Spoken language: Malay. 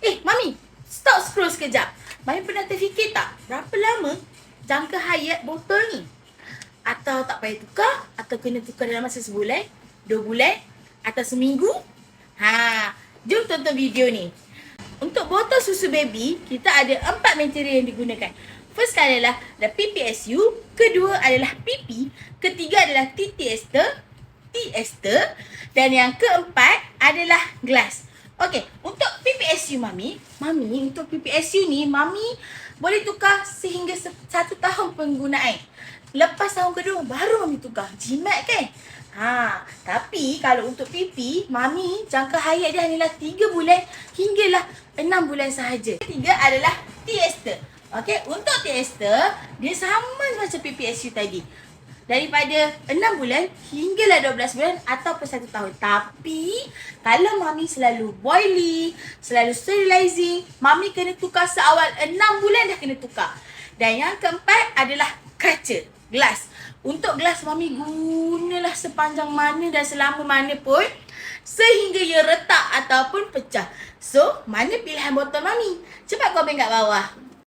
Eh, Mami, stop scroll sekejap. Mami pernah terfikir tak berapa lama jangka hayat botol ni? Atau tak payah tukar? Atau kena tukar dalam masa sebulan? Dua bulan? Atau seminggu? Ha, jom tonton video ni. Untuk botol susu baby, kita ada empat material yang digunakan. First adalah the PPSU, kedua adalah PP, ketiga adalah TT ester, T ester dan yang keempat adalah glass. Okey, untuk PPSU mami, mami untuk PPSU ni mami boleh tukar sehingga se- satu tahun penggunaan. Lepas tahun kedua baru mami tukar. Jimat kan? Ha, tapi kalau untuk PP, mami jangka hayat dia hanyalah 3 bulan hinggalah 6 bulan sahaja. Ketiga adalah T-ester. Okey, untuk T-ester, dia sama macam PPSU tadi. Daripada 6 bulan hinggalah 12 bulan ataupun 1 tahun. Tapi, kalau mami selalu boiling, selalu sterilizing, mami kena tukar seawal 6 bulan dah kena tukar. Dan yang keempat adalah kaca, glass. Untuk gelas mami gunalah sepanjang mana dan selama mana pun sehingga ia retak ataupun pecah. So, mana pilihan botol mami? Cepat komen kat bawah.